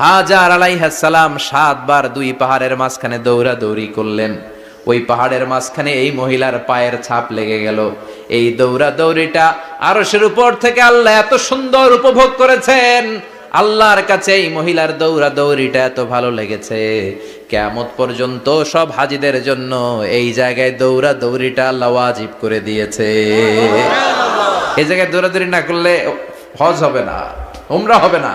হাজার আলাইহাসালাম সাতবার দুই পাহাড়ের মাঝখানে দৌড়াদৌড়ি করলেন। ওই পাহাড়ের মাঝখানে এই মহিলার পায়ের ছাপ লেগে গেল। এই দৌড়া দৌড়িটা আরশের উপর থেকে আল্লাহ এত সুন্দর উপভোগ করেছেন। আল্লাহর কাছে এই মহিলার দৌড়া দৌড়িটা এত ভালো লেগেছে। কেমত পর্যন্ত সব হাজিদের জন্য এই জায়গায় দৌড়া দৌড়িটা আল্লাহ ওয়াজিব করে দিয়েছে। এই জায়গায় দৌড়াদৌড়ি না করলে হজ হবে না, উমরা হবে না।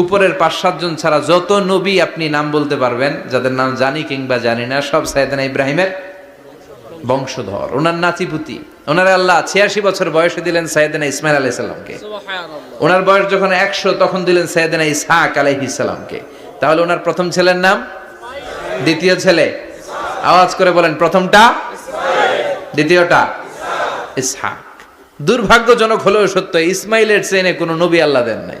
উপরের পাঁচ সাতজন ছাড়া যত নবী আপনি নাম বলতে পারবেন যাদের নাম জানি কিংবা জানি না সব সৈয়দনা ইব্রাহিমের বংশধর ওনার নাতিপুতি। ওনার আল্লাহ ছিয়াশি বছর বয়সে দিলেন সৈয়দনা ইসমাইল আলাইহিস সালামকে। ওনার বয়স যখন একশো তখন দিলেন সৈয়দনা ইসহাক সালামকে। তাহলে ওনার প্রথম ছেলের নাম? দ্বিতীয় ছেলে? আওয়াজ করে বলেন প্রথমটা? দ্বিতীয়টা? ইসহাক। দুর্ভাগ্যজনক হলেও সত্য ইসমাইলের চেনে কোনো নবী আল্লাহ দেন নাই।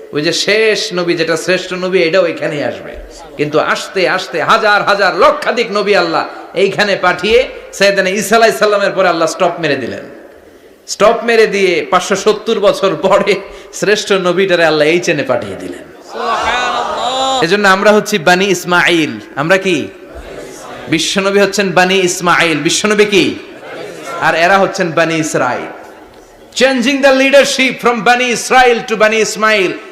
ওই যে শেষ নবী যেটা শ্রেষ্ঠ নবী এটাও এখানেই আসবে। কিন্তু আসতে আসতে হাজার হাজার লক্ষাধিক নবী আল্লাহ এইখানে পাঠিয়ে সৈয়দানা ঈসা আলাইহিস সালামের পরে আল্লাহ স্টপ মেরে দিলেন। স্টপ মেরে দিয়ে পাঁচশো সত্তর বছর পরে শ্রেষ্ঠ নবীটারে আল্লাহ এই চেনে পাঠিয়ে দিলেন। এজন্য আমরা হচ্ছি বানি ইসমাইল আমরা কি? বিশ্বনবী হচ্ছেন বানি ইসমাইল বিশ্বনবী কি? আর এরা হচ্ছেন Bani Israel changing the leadership from Bani Israel to Bani Ismail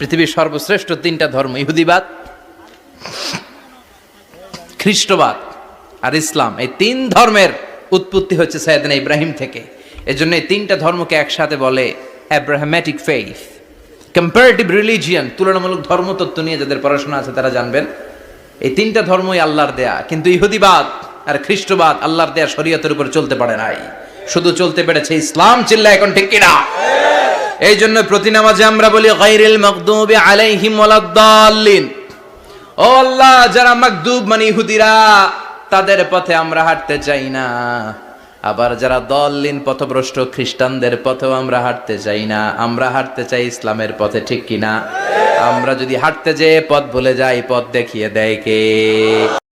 পৃথিবীর সর্বশ্রেষ্ঠ তিনটা ধর্ম, ইহুদিবাদ, খ্রিস্টবাদ আর ইসলাম। এই তিন ধর্মের উৎপত্তি হচ্ছে সৈয়দনা ইব্রাহিম থেকে। এজন্য এই তিনটা ধর্মকে একসাথে বলে অ্যাব্রাহামেটিক ফেইথ কম্পারেটিভ রিলিজিয়ান তুলনামূলক ধর্মতত্ত্ব নিয়ে যাদের পড়াশোনা আছে তারা জানবেন। এই তিনটা ধর্মই আল্লাহর দেয়া, কিন্তু ইহুদিবাদ আর খ্রিস্টবাদ আল্লাহর দেয়া শরীয়তের উপর চলতে পারে নাই। শুধু চলতে পেরেছে ইসলাম চিল্লা এখন ঠিক কিনা? এই জন্য প্রতি নামাজে আমরা বলি গাইরিল মাগদুবি আলাইহিম ওয়ালাদ্দাল্লিন ও আল্লাহ, যারা মাকদুব মানে ইহুদিরা, তাদের পথে আমরা হাঁটতে চাই না। আবার যারা দললিন পথভ্রষ্ট খ্রিস্টানদের পথেও আমরা হাঁটতে চাই না। আমরা হাঁটতে চাই ইসলামের পথে, ঠিক কিনা? আমরা যদি হাঁটতে যেয়ে পথ ভুলে যাই, পথ দেখিয়ে দেয় কে?